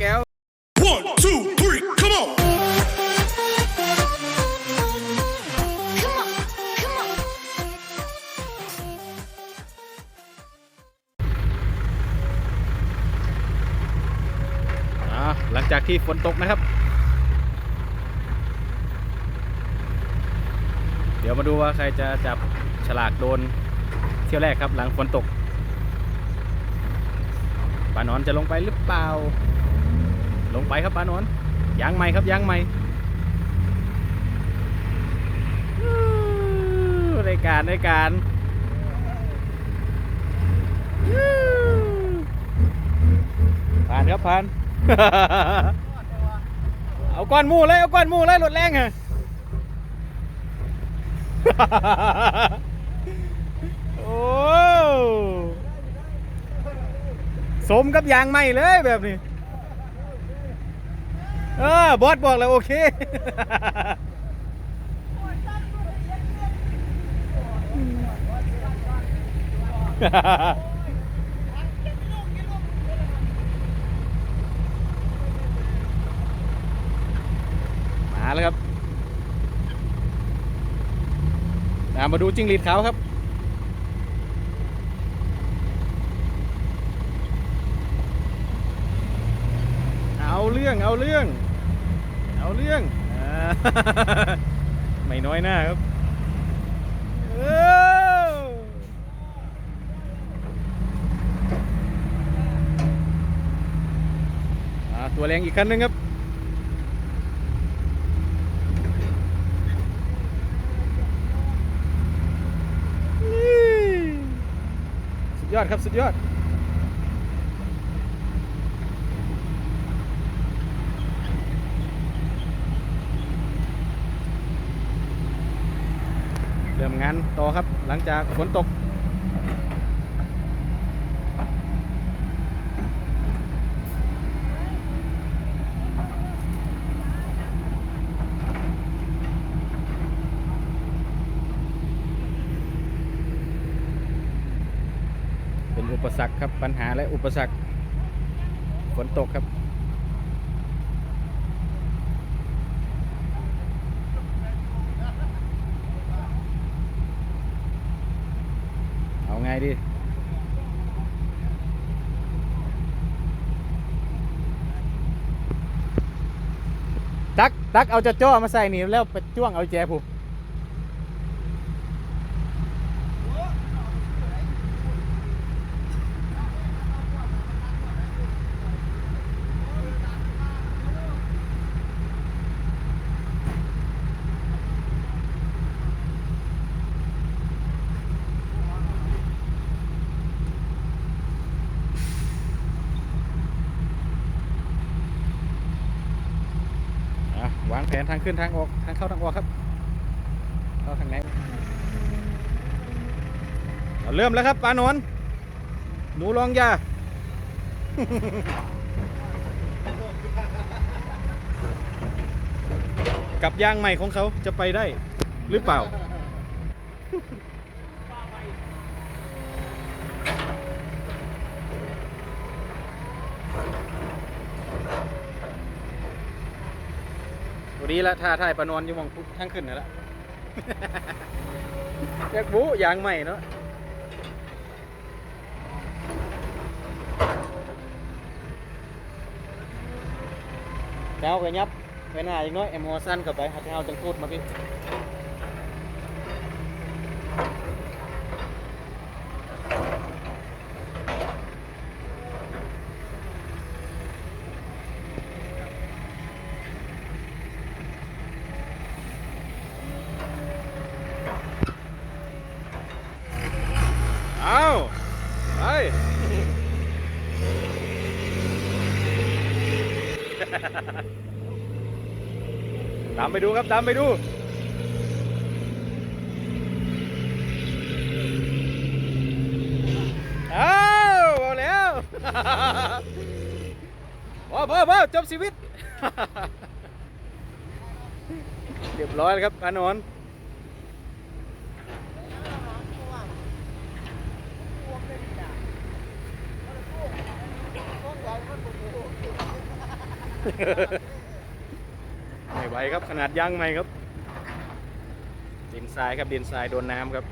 แก้ว One, two, three, come on. Come on, come on. อ่าหลังจากที่ฝนตกนะครับ เดี๋ยวมาดูว่าใครจะจับฉลากโดนเที่ยวแรกครับ หลังฝนตกปานอนจะลงไปหรือเปล่า ลงไปครับปานอนยางใหม่ครับยางใหม่เรายการรายการผ่านครับผ่านเอาก้อนมูเลยเอาก้อนมูเลยรถแรงอะโอ้สมกับยางใหม่เลยแบบนี้ เออบอสบอกแล้วโอเคมาแล้วครับมมาดูจิ้งหรีดขาวครับเอาเรื่อง เอาเรื่อง เอาเรื่องอ่าไม่น้อยหน้าครับเอ้าอ่าตัวแรงอีกคันหนึงครับสุดยอดครับ สุดยอด เริ่มงานต่อครับหลังจากฝนตก เป็นอุปสรรคครับปัญหาและอุปสรรคฝนตกครับ เอาไงดีตักตักเอาจะจ้อมาใส่นี่แล้วไปจ้วงเอาแจผูอะวาง แผนทางขึ้นทางออกทางเข้าทางออกครับเข้าทางไหนเราเริ่มแล้วครับปานนท์หนูลองยากับยางใหม่ของเขาจะไปได้หรือเปล่า ตัวนี้ละท่าท่ายปานอนอยู่มองทั้งขึ้นนั่นละอยากบูยางใหม่เนาะแล้วก็ยับไปหน้าอีกน้อยเอ็มโอซันกับไปหัดเท้าจังพูดมาพี่เอาไป ตามไปดูครับตามไปดูอ้าวเอาแล้วพอพอพอจบชีวิต เรียบร้อยแล้วครับอานนท์ ไม่ไหวครับขนาดยางใหม่ครับดินทรายครับดินทรายโดนน้ำครับ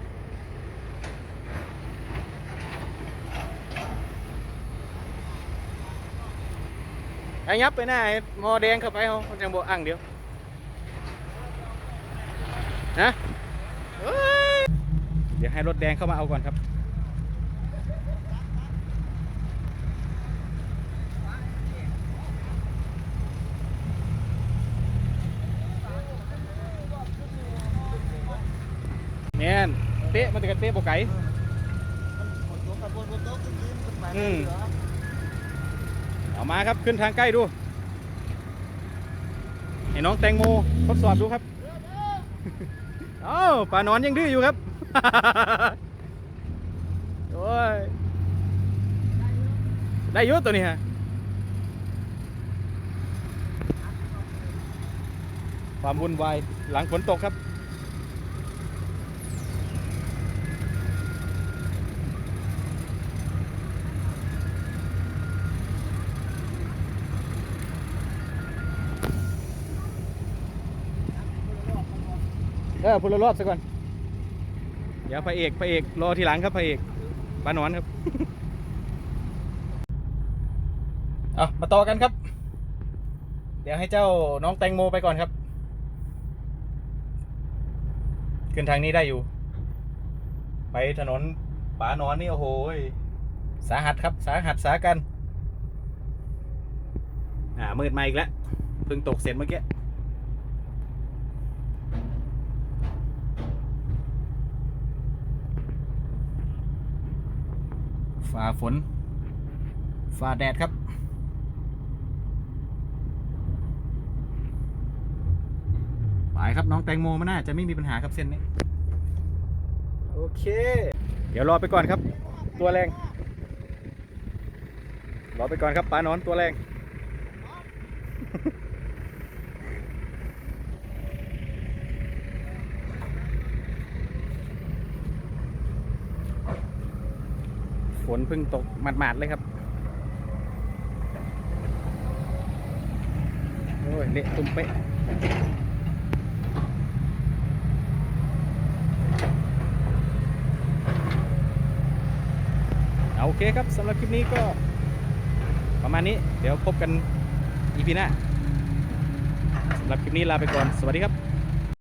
ไอ้ยับไปหน้าไอ้หมอแดงเข้าไปเขาจังบอกอ่างเดียวนะเดี๋ยวให้รถแดงเข้ามาเอาก่อนครับ ม่นเตะมันจะกันเตะบไก่อืมเอามาครับขึ้นทางใกล้ดูให้น้องแตงโมทดสอบดูครับเอ้าป่านอนยังดื้ออยู่ครับโอ้ยได้อยุตัวนี้ฮะความวุ่นวายหลังฝนตกครับ ออพูดรอบๆซะก่อน เดี๋ยวพระเอกพระเอกรอทีหลังครับพระเอกปานอนครับ เอามาต่อกันครับ เดี๋ยวให้เจ้าน้องแตงโมไปก่อนครับ ขึ้นทางนี้ได้อยู่ ไปถนนป่านอนนี่โอ้โหยสาหัสครับ สาหัสสากัน อ่ามืดมาอีกแล้วเพิ่งตกเสร็จเมื่อกี้ ฝ่าฝน ฝ่าแดดครับ ไปครับน้องแตงโมมันน่าจะไม่มีปัญหาครับเส้นนี้ โอเค เดี๋ยวรอไปก่อนครับ ตัวแรง รอไปก่อนครับปลานอนตัวแรง ฝนเพิ่งตกหมาดๆเลยครับ โอ้ย เละตุ้มเป๊ะเอาโอเคครับสำหรับคลิปนี้ก็ประมาณนี้ เดี๋ยวพบกันอีพีหน้าสำหรับคลิปนี้ลาไปก่อน สวัสดีครับ